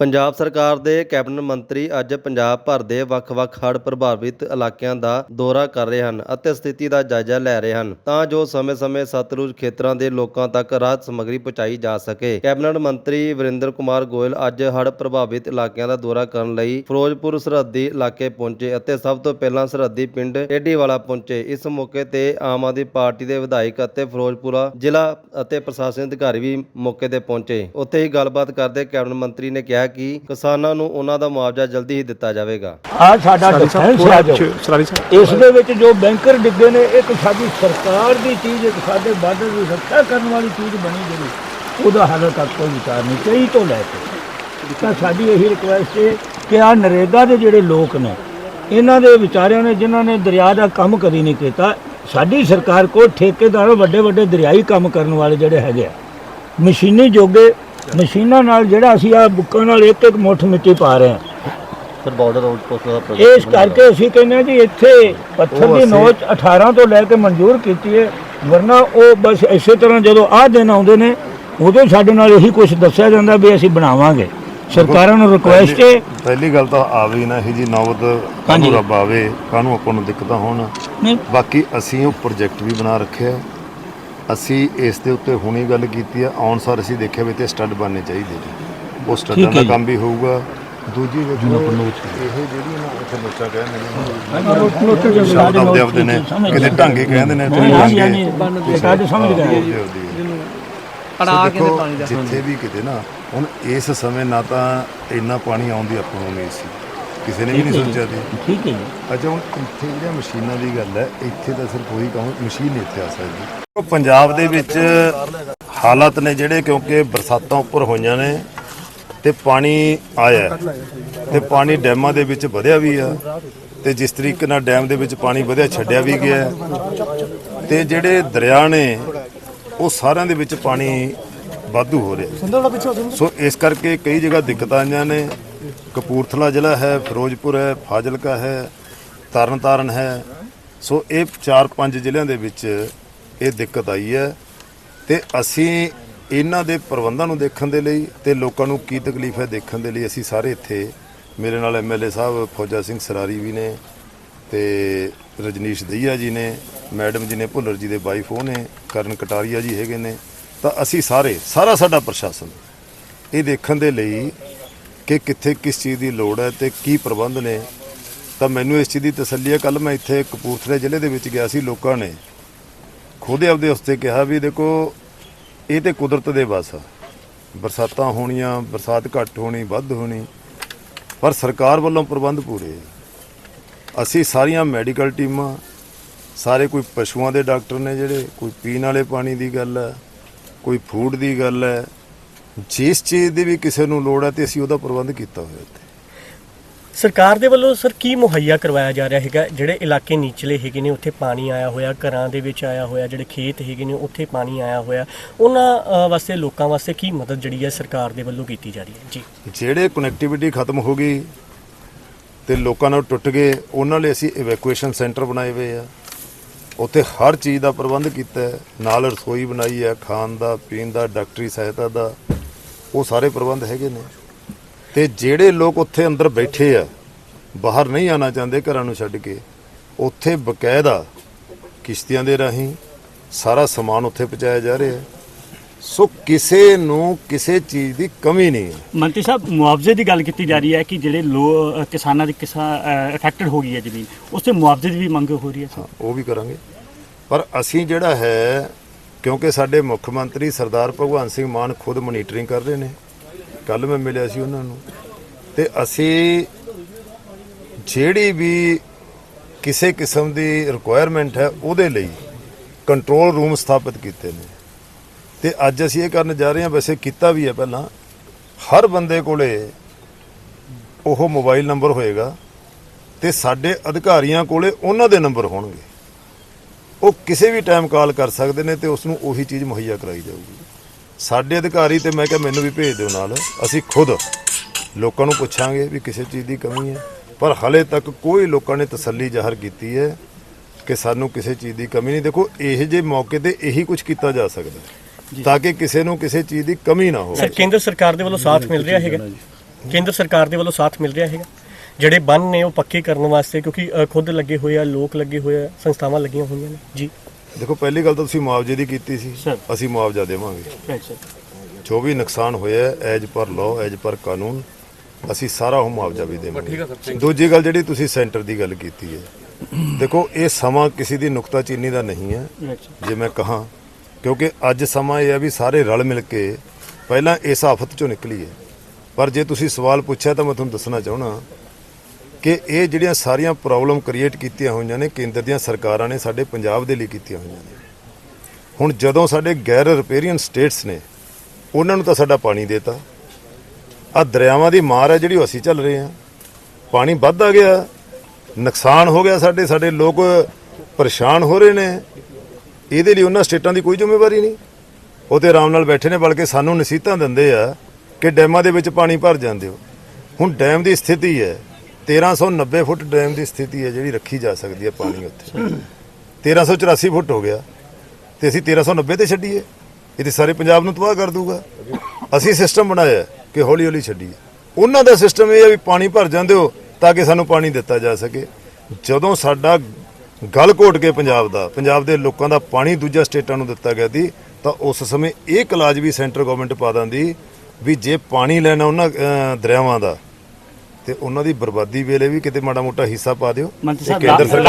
ਪੰਜਾਬ ਸਰਕਾਰ ਦੇ ਕੈਬਨਿਟ ਮੰਤਰੀ ਅੱਜ ਪੰਜਾਬ ਭਰ ਦੇ ਵੱਖ-ਵੱਖ ਹੜ੍ਹ ਪ੍ਰਭਾਵਿਤ ਇਲਾਕਿਆਂ ਦਾ ਦੌਰਾ ਕਰ ਰਹੇ ਹਨ ਅਤੇ ਸਥਿਤੀ ਦਾ ਜਾਇਜ਼ਾ ਲੈ ਰਹੇ ਹਨ, ਤਾਂ ਜੋ ਸਮੇਂ-ਸਮੇਂ ਸਤਲੁਜ ਖੇਤਰਾਂ ਦੇ ਲੋਕਾਂ ਤੱਕ ਰਾਹਤ ਸਮੱਗਰੀ ਪਹੁੰਚਾਈ ਜਾ ਸਕੇ। ਕੈਬਨਿਟ ਮੰਤਰੀ ਵਰਿੰਦਰ ਕੁਮਾਰ ਗੋਇਲ ਅੱਜ ਹੜ੍ਹ ਪ੍ਰਭਾਵਿਤ ਇਲਾਕਿਆਂ ਦਾ ਦੌਰਾ ਕਰਨ ਲਈ ਫਿਰੋਜ਼ਪੁਰ ਸਰਹੱਦੀ ਇਲਾਕੇ ਪਹੁੰਚੇ ਅਤੇ ਸਭ ਤੋਂ ਪਹਿਲਾਂ ਸਰਹੱਦੀ ਪਿੰਡ ਏਡੀਵਾਲਾ ਪਹੁੰਚੇ। ਇਸ ਮੌਕੇ ਤੇ ਆਮ ਆਦਮੀ ਪਾਰਟੀ ਦੇ ਵਿਧਾਇਕ ਅਤੇ ਫਿਰੋਜ਼ਪੁਰਾ ਜ਼ਿਲ੍ਹਾ ਅਤੇ ਪ੍ਰਸ਼ਾਸਨ ਅਧਿਕਾਰੀ ਵੀ ਮੌਕੇ ਤੇ ਪਹੁੰਚੇ। ਉੱਥੇ ਹੀ ਗੱਲਬਾਤ ਕਰਦੇ ਕੈਬਨਿਟ ਮੰਤਰੀ ਨੇ ਕਿਹਾ ਕਿ ਕਿਸਾਨਾਂ ਨੂੰ ਉਹਨਾਂ ਦਾ ਮੁਆਵਜ਼ਾ ਜਲਦੀ ਹੀ ਦਿੱਤਾ ਜਾਵੇਗਾ। ਆ ਸਾਡਾ ਡਿਫੈਂਸ ਆ ਜੋ। ਸਰਾਰੀ ਸਾਹਿਬ ਇਸ ਦੇ ਵਿੱਚ ਜੋ ਬੈਂਕਰ ਡਿੱਗੇ ਨੇ ਇੱਕ ਸਾਡੀ ਸਰਕਾਰ ਦੀ ਚੀਜ਼ ਇੱਕ ਸਾਡੇ ਬਾਰਡਰ ਦੀ ਰੱਖਿਆ ਕਰਨ ਵਾਲੀ ਚੀਜ਼ ਬਣੀ ਜਿਹੜੀ ਉਹਦਾ ਹਾਲੇ ਤੱਕ ਕੋਈ ਵਿਚਾਰ ਨਹੀਂ ਕਈ ਤੋਂ ਲੈ ਕੇ। ਤਾਂ ਸਾਡੀ ਇਹੀ ਰਿਕੁਐਸਟ ਹੈ ਕਿ ਆ ਨਰੇਗਾ ਦੇ ਜਿਹੜੇ ਲੋਕ ਨੇ ਇਹਨਾਂ ਦੇ ਵਿਚਾਰਿਆਂ ਨੇ ਜਿਨ੍ਹਾਂ ਨੇ ਦਰਿਆ ਦਾ ਕੰਮ ਕਦੀ ਨਹੀਂ ਕੀਤਾ ਸਾਡੀ ਸਰਕਾਰ ਕੋਲ ਠੇਕੇਦਾਰ ਵੱਡੇ ਵੱਡੇ ਦਰਿਆਈ ਕੰਮ ਕਰਨ ਵਾਲੇ ਜਿਹੜੇ ਹੈਗੇ ਆ ਮਸ਼ੀਨੀ ਜੋਗੇ ਮਸ਼ੀਨਾਂ ਨਾਲ ਜਿਹੜਾ ਅਸੀਂ ਆ ਬੁੱਕਾਂ ਨਾਲ ਇੱਕ ਇੱਕ ਮੁੱਠ ਮਿੱਟੀ ਪਾ ਰਹੇ ਹਾਂ। ਸਰ ਬਾਰਡਰ ਆਊਟਪੋਸਟ ਦਾ ਇਸ ਕਰਕੇ ਅਸੀਂ ਕਹਿੰਦੇ ਹਾਂ ਜੀ ਇੱਥੇ ਪੱਥਰ ਦੀ ਨੋਚ 18 ਤੋਂ ਲੈ ਕੇ ਮਨਜ਼ੂਰ ਕੀਤੀ ਹੈ ਵਰਨਾ ਉਹ ਬਸ ਇਸੇ ਤਰ੍ਹਾਂ ਜਦੋਂ ਆਹ ਦਿਨ ਆਉਂਦੇ ਨੇ ਉਦੋਂ ਸਾਡੇ ਨਾਲ ਇਹੀ ਕੁਝ ਦੱਸਿਆ ਜਾਂਦਾ ਵੀ ਅਸੀਂ ਬਣਾਵਾਂਗੇ। ਸਰਕਾਰਾਂ ਨੂੰ ਰਿਕੁਐਸਟ ਹੈ। ਪਹਿਲੀ ਗੱਲ ਤਾਂ ਆਵੇ ਨਾ ਇਹ ਜੀ ਨੌਬਤ ਕਾਨੂੰ ਰੱਬ ਆਵੇ ਕਾਨੂੰ ਆਪਾਂ ਨੂੰ ਦਿੱਕਤਾਂ ਹੋਣ। ਨਹੀਂ। ਬਾਕੀ ਅਸੀਂ ਉਹ ਪ੍ਰੋਜੈਕਟ ਵੀ ਬਣਾ ਰੱਖਿਆ। ਅਸੀਂ ਇਸ ਦੇ ਉੱਤੇ ਹੁਣੀ ਗੱਲ ਕੀਤੀ ਆ ਆਉਣ ਸਾਰ ਅਸੀਂ ਦੇਖਿਆ ਵੀ ਤੇ ਸਟੱਡ ਬਣਨੇ ਚਾਹੀਦੇ ਨੇ ਉਹ ਸਟੱਡਾਂ ਦਾ ਜੀ। ਕੰਮ ਵੀ ਹੋਊਗਾ। ਦੂਜੀ ਵੇਖੋ ਇਹ ਜਿਹੜੀ ਨਾ ਇੱਥੇ ਨੋਚਾ ਕਹਿੰਦੇ ਨੇ। ਸ਼ਬਦ ਆਪਦੇ ਆਪਦੇ ਨੇ ਕਿਤੇ ਢਾਂਗੇ ਕਹਿੰਦੇ ਨੇ ਤੇ ਹਾਂਜੀ ਢਾਂਗੇ ਹਾਂਜੀ ਸਾਡੇ ਸਮਝ ਗਏ। ਅੜਾ ਕੇ ਪਾਣੀ ਦਾ। ਜਿੱਥੇ ਵੀ ਕਿਤੇ ਨਾ ਹੁਣ ਇਸ ਸਮੇਂ ਨਾ ਤਾਂ ਇੰਨਾ ਪਾਣੀ ਆਉਣ ਦੀ ਆਪਾਂ ਨੂੰ ਉਮੀਦ ਸੀ। ਕਿਸੇ ਨੇ ਵੀ ਨਹੀਂ ਸੋਚਿਆ ਸੀ। ਠੀਕ ਹੈ ਜੀ। ਅੱਛਾ ਹੁਣ ਇੱਥੇ ਜਿਹੜੀਆਂ ਮਸ਼ੀਨਾਂ ਦੀ ਗੱਲ ਹੈ ਇੱਥੇ ਤਾਂ ਸਿਰਫ ਉਹੀ ਕੰਮ ਮਸ਼ੀਨ ਨਹੀਂ ਇੱਥੇ ਆ ਸਕਦੀ। ਪੰਜਾਬ ਦੇ ਵਿੱਚ ਹਾਲਾਤ ਨੇ ਜਿਹੜੇ ਕਿਉਂਕਿ ਬਰਸਾਤਾਂ ਉੱਪਰ ਹੋਈਆਂ ਨੇ ਤੇ ਪਾਣੀ ਆਇਆ ਹੈ। ਤੇ ਪਾਣੀ ਡੈਮਾਂ ਦੇ ਵਿੱਚ ਵਧਿਆ ਵੀ ਆ ਤੇ ਜਿਸ ਤਰੀਕੇ ਨਾਲ ਡੈਮ ਦੇ ਵਿੱਚ ਪਾਣੀ ਵਧਿਆ ਛੱਡਿਆ ਵੀ ਗਿਆ। ਤੇ ਜਿਹੜੇ ਦਰਿਆ ਨੇ ਉਹ ਸਾਰਿਆਂ ਦੇ ਵਿੱਚ ਪਾਣੀ ਵਾਧੂ ਹੋ ਰਿਹਾ ਸੋ ਇਸ ਕਰਕੇ ਕਈ ਜਗ੍ਹਾ ਦਿੱਕਤਾਂ ਆਈਆਂ ਨੇ। ਕਪੂਰਥਲਾ ਜ਼ਿਲ੍ਹਾ ਹੈ, ਫਿਰੋਜ਼ਪੁਰ ਹੈ, ਫਾਜ਼ਿਲਕਾ ਹੈ, ਤਰਨਤਾਰਨ ਹੈ। ਸੋ ਇਹ ਚਾਰ ਪੰਜ ਜ਼ਿਲ੍ਹਿਆਂ ਦੇ ਵਿੱਚ ਇਹ ਦਿੱਕਤ ਆਈ ਹੈ ਤੇ ਅਸੀਂ ਇਹਨਾਂ ਦੇ ਪ੍ਰਬੰਧਾਂ ਨੂੰ ਦੇਖਣ ਦੇ ਲਈ ਤੇ ਲੋਕਾਂ ਨੂੰ ਕੀ ਤਕਲੀਫ ਹੈ ਦੇਖਣ ਦੇ ਲਈ ਅਸੀਂ ਸਾਰੇ ਇੱਥੇ ਮੇਰੇ ਨਾਲ ਐਮਐਲਏ ਸਾਹਿਬ ਫੌਜਾ ਸਿੰਘ ਸਰਾਰੀ ਵੀ ਨੇ ਤੇ ਰਜਨੀਸ਼ ਦਈਆ ਜੀ ਨੇ, ਮੈਡਮ ਜੀ ਨੇ, ਭੁੱਲਰ ਜੀ ਦੇ ਵਾਈਫ ਉਹ ਨੇ, ਕਰਨ ਕਟਾਰੀਆ ਜੀ ਹੈਗੇ ਨੇ। ਤਾਂ ਅਸੀਂ ਸਾਰੇ, ਸਾਰਾ ਸਾਡਾ ਪ੍ਰਸ਼ਾਸਨ ਇਹ ਦੇਖਣ ਦੇ ਲਈ ਕਿ ਕਿੱਥੇ ਕਿਸ ਚੀਜ਼ ਦੀ ਲੋੜ ਹੈ ਤੇ ਕੀ ਪ੍ਰਬੰਧ ਨੇ। ਤਾਂ ਮੈਨੂੰ ਇਸ ਚੀਜ਼ ਦੀ ਤਸੱਲੀ ਹੈ। ਕੱਲ ਮੈਂ ਇੱਥੇ ਕਪੂਰਥਲੇ ਜ਼ਿਲ੍ਹੇ ਦੇ ਵਿੱਚ ਗਿਆ ਸੀ, ਲੋਕਾਂ ਨੇ ਖੁਦ ਆਪਦੇ ਉਸਤੇ ਕਿਹਾ ਵੀ ਦੇਖੋ, ਇਹ ਤੇ ਕੁਦਰਤ ਦੇ ਵੱਸ ਆ। ਬਰਸਾਤਾਂ ਹੋਣੀਆਂ, ਬਰਸਾਤ ਘੱਟ ਹੋਣੀ, ਵੱਧ ਹੋਣੀ, ਪਰ ਸਰਕਾਰ ਵੱਲੋਂ ਪ੍ਰਬੰਧ ਪੂਰੇ ਆ। ਅਸੀਂ ਸਾਰੀਆਂ ਮੈਡੀਕਲ ਟੀਮਾਂ, ਸਾਰੇ ਕੋਈ ਪਸ਼ੂਆਂ ਦੇ ਡਾਕਟਰ ਨੇ ਜਿਹੜੇ, ਕੋਈ ਪੀਣ ਵਾਲੇ ਪਾਣੀ ਦੀ ਗੱਲ ਹੈ, ਕੋਈ ਫੂਡ ਦੀ ਗੱਲ ਹੈ ਜਿਸ ਚੀਜ਼ ਦੀ ਵੀ ਕਿਸੇ ਨੂੰ ਲੋੜ ਹੈ ਤੇ ਅਸੀਂ ਉਹਦਾ ਪ੍ਰਬੰਧ ਕੀਤਾ ਹੋਇਆ ਇੱਥੇ। ਸਰਕਾਰ ਦੇ ਵੱਲੋਂ ਸਰ ਕੀ ਮੁਹੱਈਆ ਕਰਵਾਇਆ ਜਾ ਰਿਹਾ ਹੈਗਾ? ਜਿਹੜੇ ਇਲਾਕੇ ਨੀਚਲੇ ਹੈਗੇ ਨੇ ਉੱਥੇ ਪਾਣੀ ਆਇਆ ਹੋਇਆ ਘਰਾਂ ਦੇ ਵਿੱਚ ਆਇਆ ਹੋਇਆ ਜਿਹੜੇ ਖੇਤ ਹੈਗੇ ਨੇ ਉੱਥੇ ਪਾਣੀ ਆਇਆ ਹੋਇਆ। ਉਹਨਾਂ ਵਾਸਤੇ ਲੋਕਾਂ ਵਾਸਤੇ ਕੀ ਮਦਦ ਜਿਹੜੀ ਹੈ ਸਰਕਾਰ ਦੇ ਵੱਲੋਂ ਕੀਤੀ ਜਾ ਰਹੀ ਹੈ? ਜੀ। ਜਿਹੜੇ ਕਨੈਕਟੀਵਿਟੀ ਖਤਮ ਹੋ ਗਈ ਤੇ ਲੋਕਾਂ ਨਾਲ ਟੁੱਟ ਗਏ ਉਹਨਾਂ ਲਈ ਅਸੀਂ ਇਵੈਕੂਏਸ਼ਨ ਸੈਂਟਰ ਬਣਾਏ ਹੋਏ ਆ। ਉੱਥੇ ਹਰ ਚੀਜ਼ ਦਾ ਪ੍ਰਬੰਧ ਕੀਤਾ ਹੈ। ਨਾਲ ਰਸੋਈ ਬਣਾਈ ਹੈ ਖਾਣ ਦਾ ਪੀਣ ਦਾ ਡਾਕਟਰੀ ਸਹਾਇਤਾ ਦਾ। ਉਹ ਸਾਰੇ ਪ੍ਰਬੰਧ ਹੈਗੇ ਨੇ। ਤੇ ਜਿਹੜੇ ਲੋਕ ਉੱਥੇ ਅੰਦਰ ਬੈਠੇ ਆ ਬਾਹਰ ਨਹੀਂ ਆਣਾ ਚਾਹੁੰਦੇ ਘਰਾਂ ਨੂੰ ਛੱਡ ਕੇ ਉੱਥੇ ਬਕਾਇਦਾ ਕਿਸ਼ਤੀਆਂ ਦੇ ਰਾਹੀਂ ਸਾਰਾ ਸਮਾਨ ਉੱਥੇ ਪਹੁੰਚਾਇਆ ਜਾ ਰਿਹਾ ਹੈ। ਸੋ ਕਿਸੇ ਨੂੰ ਕਿਸੇ ਚੀਜ਼ ਦੀ ਕਮੀ ਨਹੀਂ ਹੈ। ਮੰਤਰੀ ਸਾਹਿਬ ਮੁਆਵਜ਼ੇ ਦੀ ਗੱਲ ਕੀਤੀ ਜਾ ਰਹੀ ਹੈ ਕਿ ਜਿਹੜੇ ਲੋ ਕਿਸਾਨਾਂ ਦੀ ਕਿਸਾਨ ਅਫੈਕਟਡ ਹੋ ਗਈ ਹੈ ਜ਼ਮੀਨ ਉਸ ਤੇ ਮੁਆਵਜ਼ੇ ਦੀ ਵੀ ਮੰਗ ਹੋ ਰਹੀ ਹੈ ਸਰ। ਉਹ ਵੀ ਕਰਾਂਗੇ। ਪਰ ਅਸੀਂ ਜਿਹੜਾ ਹੈ ਕਿਉਂਕਿ ਸਾਡੇ ਮੁੱਖ ਮੰਤਰੀ ਸਰਦਾਰ ਭਗਵੰਤ ਸਿੰਘ ਮਾਨ ਖੁਦ ਮੋਨੀਟਰਿੰਗ ਕਰ ਰਹੇ ਨੇ। ਕੱਲ ਮੈਂ ਮਿਲਿਆ ਸੀ ਉਹਨਾਂ ਨੂੰ। ਤੇ ਅਸੀਂ ਜਿਹੜੀ ਵੀ ਕਿਸੇ ਕਿਸਮ ਦੀ ਰਿਕੁਆਇਰਮੈਂਟ ਹੈ, ਉਹਦੇ ਲਈ ਕੰਟਰੋਲ ਰੂਮ ਸਥਾਪਿਤ ਕੀਤੇ ਨੇ। ਤੇ ਅੱਜ ਅਸੀਂ ਇਹ ਕਰਨ ਜਾ ਰਹੇ ਹਾਂ, ਵੈਸੇ ਕੀਤਾ ਵੀ ਹੈ ਪਹਿਲਾਂ। ਹਰ ਬੰਦੇ ਕੋਲੇ ਉਹ ਮੋਬਾਈਲ ਨੰਬਰ ਹੋਏਗਾ ਤੇ ਸਾਡੇ ਅਧਿਕਾਰੀਆਂ ਕੋਲੇ ਉਹਨਾਂ ਦੇ ਨੰਬਰ ਹੋਣਗੇ। ਉਹ ਕਿਸੇ ਵੀ ਟਾਈਮ ਕਾਲ ਕਰ ਸਕਦੇ ਨੇ ਤੇ ਉਸ ਨੂੰ ਉਹੀ ਚੀਜ਼ ਮੁਹੱਈਆ ਕਰਾਈ ਜਾਊਗੀ। ਸਾਡੇ ਅਧਿਕਾਰੀ ਤੇ ਮੈਂ ਕਿਹਾ ਮੈਨੂੰ ਵੀ ਭੇਜ ਦਿਓ ਨਾਲ। ਅਸੀਂ ਖੁਦ ਲੋਕਾਂ ਨੂੰ ਪੁੱਛਾਂਗੇ ਵੀ ਕਿਸੇ ਚੀਜ਼ ਦੀ ਕਮੀ ਹੈ। ਪਰ ਹਲੇ ਤੱਕ ਕੋਈ ਲੋਕਾਂ ਨੇ ਤਸੱਲੀ ਜ਼ਾਹਰ ਕੀਤੀ ਹੈ ਕਿ ਸਾਨੂੰ ਕਿਸੇ ਚੀਜ਼ ਦੀ ਕਮੀ ਨਹੀਂ। ਦੇਖੋ ਇਹ ਜੇ ਮੌਕੇ ਤੇ ਇਹੀ ਕੁਝ ਕੀਤਾ ਜਾ ਸਕਦਾ ਹੈ, ਤਾਂ ਕਿ ਕਿਸੇ ਨੂੰ ਕਿਸੇ ਚੀਜ਼ ਦੀ ਕਮੀ ਨਾ ਹੋਵੇ। ਸਰ ਕੇਂਦਰ ਸਰਕਾਰ ਦੇ ਵੱਲੋਂ ਸਾਥ ਮਿਲ ਰਿਹਾ ਹੈਗਾ? ਕੇਂਦਰ ਸਰਕਾਰ ਦੇ ਵੱਲੋਂ ਸਾਥ ਮਿਲ ਰਿਹਾ ਹੈਗਾ? ਜਿਹੜੇ ਬੰਨ ਨੇ ਉਹ ਪੱਕੇ ਕਰਨ ਵਾਸਤੇ ਕਿਉਂਕਿ ਅ, ਖੁਦ ਲੱਗੇ ਹੋਏ ਆ ਲੋਕ ਲੱਗੇ ਹੋਏ ਆ ਸੰਸਥਾਵਾਂ ਲੱਗੀਆਂ ਹੋਈਆਂ ਨੇ। ਜੀ। ਦੇਖੋ ਪਹਿਲੀ ਗੱਲ ਤਾਂ ਤੁਸੀਂ ਮੁਆਵਜ਼ੇ ਦੀ ਕੀਤੀ ਸੀ. ਅਸੀਂ ਮੁਆਵਜ਼ਾ ਦੇਵਾਂਗੇ। ਰਾਈਟ ਸਰ ਜੋ ਵੀ ਨੁਕਸਾਨ ਹੋਇਆ as per law as per ਕਾਨੂੰਨ ਅਸੀਂ ਸਾਰਾ ਉਹ ਮੁਆਵਜ਼ਾ ਵੀ ਦੇਵਾਂਗੇ। ਦੂਜੀ ਗੱਲ ਜਿਹੜੀ ਤੁਸੀਂ ਸੈਂਟਰ ਦੀ ਗੱਲ ਕੀਤੀ ਹੈ। ਦੇਖੋ ਇਹ ਸਮਾਂ ਕਿਸੇ ਦੀ ਨੁਕਤਾਚੀਨੀ ਦਾ ਨਹੀਂ ਹੈ। ਰਾਈਟ ਸਰ ਜੇ ਮੈਂ ਕਹਾਂ ਕਿਉਂਕਿ ਅੱਜ ਸਮਾਂ ਇਹ ਹੈ ਵੀ ਸਾਰੇ ਰਲ ਮਿਲ ਕੇ ਪਹਿਲਾਂ ਇਸ ਆਫਤ ਚੋਂ ਨਿਕਲੀਏ। ਪਰ ਜੇ ਤੁਸੀਂ ਸਵਾਲ ਪੁੱਛਿਆ ਤਾਂ ਮੈਂ ਤੁਹਾਨੂੰ ਦੱਸਣਾ ਚਾਹਣਾ ਕਿ ਇਹ ਜਿਹੜੀਆਂ ਸਾਰੀਆਂ ਪ੍ਰੋਬਲਮ ਕ੍ਰੀਏਟ ਕੀਤੀਆਂ ਹੋਈਆਂ ਨੇ, ਕੇਂਦਰ ਦੀਆਂ ਸਰਕਾਰਾਂ ਨੇ ਸਾਡੇ ਪੰਜਾਬ ਦੇ ਲਈ ਕੀਤੀਆਂ ਹੋਈਆਂ ਨੇ। ਹੁਣ ਜਦੋਂ ਸਾਡੇ ਗੈਰ ਰਿਪੇਰੀਅਨ ਸਟੇਟਸ ਨੇ, ਉਹਨਾਂ ਨੂੰ ਤਾਂ ਸਾਡਾ ਪਾਣੀ ਦੇਤਾ। ਆ ਦਰਿਆਵਾਂ ਦੀ ਮਾਰ ਹੈ ਜਿਹੜੀ ਉਹ ਅਸੀਂ ਚੱਲ ਰਹੇ ਹਾਂ। ਪਾਣੀ ਵੱਧਦਾ ਗਿਆ, ਨੁਕਸਾਨ ਹੋ ਗਿਆ ਸਾਡੇ ਸਾਡੇ ਲੋਕ ਪਰੇਸ਼ਾਨ ਹੋ ਰਹੇ ਨੇ। ਇਹਦੇ ਲਈ ਉਹਨਾਂ ਸਟੇਟਾਂ ਦੀ ਕੋਈ ਜ਼ਿੰਮੇਵਾਰੀ ਨਹੀਂ। ਉਹ ਤੇ ਆਰਾਮ ਨਾਲ ਬੈਠੇ ਨੇ, ਬਲਕਿ ਸਾਨੂੰ ਨਸੀਹਤਾਂ ਦਿੰਦੇ ਆ ਕਿ ਡੈਮਾਂ ਦੇ ਵਿੱਚ ਪਾਣੀ ਭਰ ਜਾਂਦੇ ਹੋ। ਹੁਣ ਡੈਮ ਦੀ ਸਥਿਤੀ ਹੈ 1390 ਫੁੱਟ ਡੈਮ ਦੀ ਸਥਿਤੀ ਹੈ ਜਿਹੜੀ ਰੱਖੀ ਜਾ ਸਕਦੀ ਹੈ ਪਾਣੀ ਉੱਥੇ। 1384 ਫੁੱਟ ਹੋ ਗਿਆ। ਤੇ ਅਸੀਂ 1390 ਤੇ ਛੱਡੀਏ। ਇਹ ਤੇ ਸਾਰੇ ਪੰਜਾਬ ਨੂੰ ਤਬਾਹ ਕਰ ਦੂਗਾ। ਅਸੀਂ ਸਿਸਟਮ ਬਣਾਇਆ ਕਿ ਹੌਲੀ ਹੌਲੀ ਛੱਡੀਏ। ਉਹਨਾਂ ਦਾ ਸਿਸਟਮ ਇਹ ਹੈ ਵੀ ਪਾਣੀ ਭਰ ਜਾਂਦੇ ਹੋ ਤਾਂ ਕਿ ਸਾਨੂੰ ਪਾਣੀ ਦਿੱਤਾ ਜਾ ਸਕੇ। ਜਦੋਂ ਸਾਡਾ ਗਲ ਘੋਟ ਕੇ ਪੰਜਾਬ ਦਾ, ਪੰਜਾਬ ਦੇ ਲੋਕਾਂ ਦਾ ਪਾਣੀ ਦੂਜਾ ਸਟੇਟਾਂ ਨੂੰ ਦਿੱਤਾ ਗਿਆ ਸੀ, ਤਾਂ ਉਸ ਸਮੇਂ ਇਹ ਕਲਾਜ ਵੀ ਸੈਂਟਰ ਗਵਰਨਮੈਂਟ ਪਾ ਦਿੰਦੀ ਵੀ ਜੇ ਪਾਣੀ ਲੈਣਾ ਉਹਨਾਂ ਦਰਿਆਵਾਂ ਦਾ ਤੇ ਉਹਨਾਂ ਦੀ ਬਰਬਾਦੀ ਵੇਲੇ ਵੀ ਕਿਤੇ ਮਾੜਾ ਮੋਟਾ ਹਿੱਸਾ ਪਾ ਦਿਓ ਮੰਤਰੀ ਇਹ ਸਾਹਿਬ ਕੇਂਦਰ ਸਰਕਾਰ